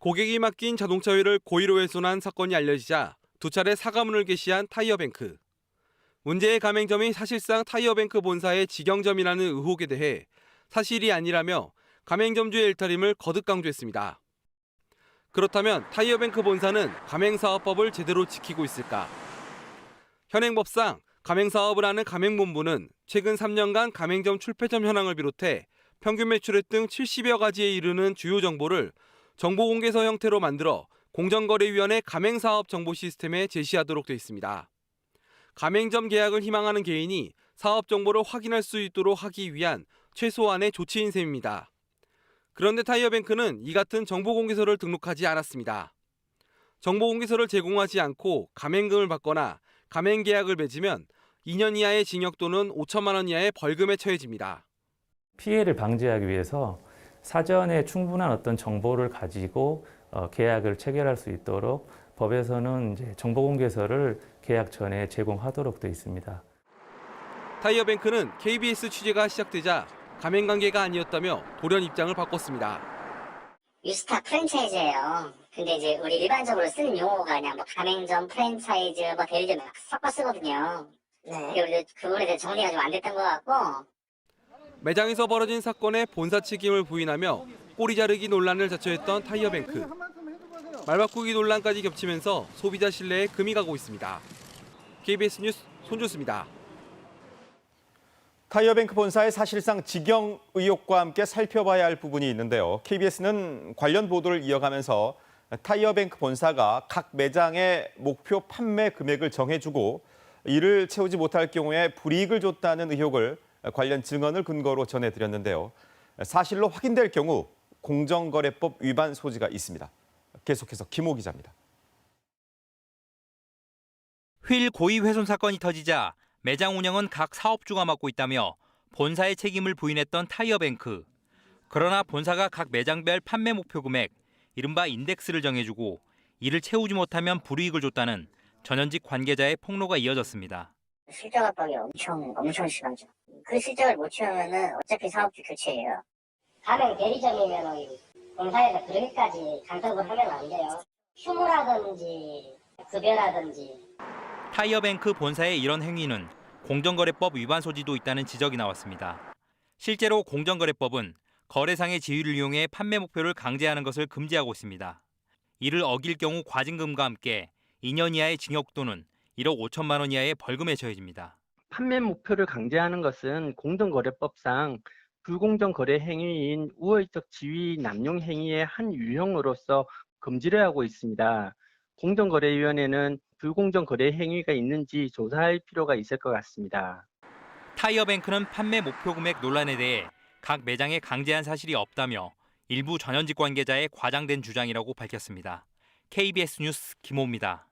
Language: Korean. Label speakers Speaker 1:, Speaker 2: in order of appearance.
Speaker 1: 고객이 맡긴 자동차위를 고의로 훼손한 사건이 알려지자 두 차례 사과문을 게시한 타이어뱅크. 문제의 가맹점이 사실상 타이어뱅크 본사의 직영점이라는 의혹에 대해 사실이 아니라며 가맹점주의 일탈임을 거듭 강조했습니다. 그렇다면 타이어뱅크 본사는 가맹사업법을 제대로 지키고 있을까? 현행법상 가맹사업을 하는 가맹본부는 최근 3년간 가맹점 출폐점 현황을 비롯해 평균 매출액 등 70여 가지에 이르는 주요 정보를 정보 공개서 형태로 만들어 공정거래위원회 가맹사업 정보 시스템에 제시하도록 돼 있습니다. 가맹점 계약을 희망하는 개인이 사업 정보를 확인할 수 있도록 하기 위한 최소한의 조치인 셈입니다. 그런데 타이어뱅크는 이 같은 정보 공개서를 등록하지 않았습니다. 정보 공개서를 제공하지 않고 가맹금을 받거나 가맹 계약을 맺으면 2년 이하의 징역 또는 5천만 원 이하의 벌금에 처해집니다.
Speaker 2: 피해를 방지하기 위해서 사전에 충분한 어떤 정보를 가지고 어, 계약을 체결할 수 있도록 법에서는 이제 정보공개서를 계약 전에 제공하도록 되어 있습니다.
Speaker 1: 타이어뱅크는 KBS 취재가 시작되자 가맹 관계가 아니었다며 돌연 입장을 바꿨습니다.
Speaker 3: 유스타 프랜차이즈예요. 근데 이제 우리 일반적으로 쓰는 용어가 그냥 뭐 가맹점, 프랜차이즈, 뭐 대리점 막 섞어 쓰거든요. 네. 그게 그 부분에 대해 정리가 좀 안 됐던 것 같고
Speaker 1: 매장에서 벌어진 사건의 본사 책임을 부인하며 꼬리 자르기 논란을 자초했던 타이어뱅크. 말 바꾸기 논란까지 겹치면서 소비자 신뢰에 금이 가고 있습니다. KBS 뉴스 손주수입니다.
Speaker 4: 타이어뱅크 본사의 사실상 직영 의혹과 함께 살펴봐야 할 부분이 있는데요. KBS는 관련 보도를 이어가면서 타이어뱅크 본사가 각 매장의 목표 판매 금액을 정해주고 이를 채우지 못할 경우에 불이익을 줬다는 의혹을 관련 증언을 근거로 전해드렸는데요. 사실로 확인될 경우 공정거래법 위반 소지가 있습니다. 계속해서 김호 기자입니다.
Speaker 5: 휠 고의 훼손 사건이 터지자 매장 운영은 각 사업주가 맡고 있다며 본사의 책임을 부인했던 타이어뱅크. 그러나 본사가 각 매장별 판매 목표 금액, 이른바 인덱스를 정해주고 이를 채우지 못하면 불이익을 줬다는 전현직 관계자의 폭로가 이어졌습니다.
Speaker 3: 실적 압박이 엄청 엄청 심하죠. 그 실적을 못 채우면은 어차피 사업주 교체예요. 가맹 대리점이면 본사에서 그렇게까지 간섭을 하면 안 돼요. 휴무라든지 급여라든지
Speaker 5: 타이어뱅크 본사의 이런 행위는 공정거래법 위반 소지도 있다는 지적이 나왔습니다. 실제로 공정거래법은 거래상의 지위를 이용해 판매 목표를 강제하는 것을 금지하고 있습니다. 이를 어길 경우 과징금과 함께 2년 이하의 징역 또는 1억 5천만 원 이하의 벌금에 처해집니다.
Speaker 6: 판매 목표를 강제하는 것은 공정거래법상 불공정 거래 행위인 우월적 지위 남용 행위의 한 유형으로서 금지를 하고 있습니다. 공정거래위원회는 불공정 거래 행위가 있는지 조사할 필요가 있을 것 같습니다.
Speaker 5: 타이어뱅크는 판매 목표 금액 논란에 대해 각 매장에 강제한 사실이 없다며 일부 전현직 관계자의 과장된 주장이라고 밝혔습니다. KBS 뉴스 김호입니다.